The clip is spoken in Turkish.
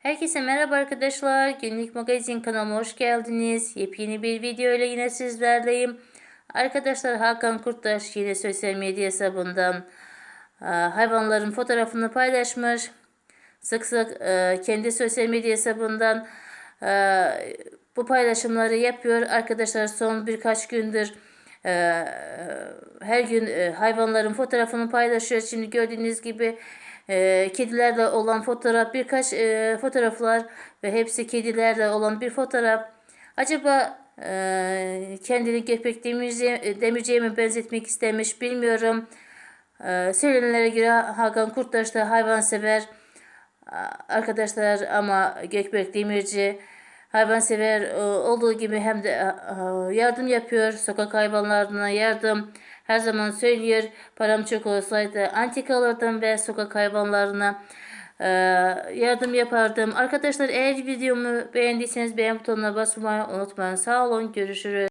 Herkese merhaba arkadaşlar. Günlük magazin kanalıma hoş geldiniz. Yepyeni bir video ile yine sizlerleyim. Arkadaşlar Hakan Kurttaş yine sosyal medya hesabından e, hayvanların fotoğrafını paylaşmış. Sık sık e, kendi sosyal medya hesabından e, bu paylaşımları yapıyor. Arkadaşlar son birkaç gündür her gün hayvanların fotoğrafını paylaşıyor. Şimdi gördüğünüz gibi e, kedilerle olan fotoğraf birkaç e, fotoğraflar ve hepsi kedilerle olan bir fotoğraf. Acaba e, kendini Demirci, Demirci'ye mi benzetmek istemiş bilmiyorum. E, söylenenlere göre Hakan Kurttaş da hayvansever arkadaşlar ama Gökbek Demirci hayvansever e, olduğu gibi hem de e, yardım yapıyor. Sokak hayvanlarına yardım her zaman söylüyor. Param çok olsaydı antika alırdım ve sokak hayvanlarına e, yardım yapardım. Arkadaşlar eğer videomu beğendiyseniz beğen butonuna basmayı unutmayın. Sağ olun. Görüşürüz.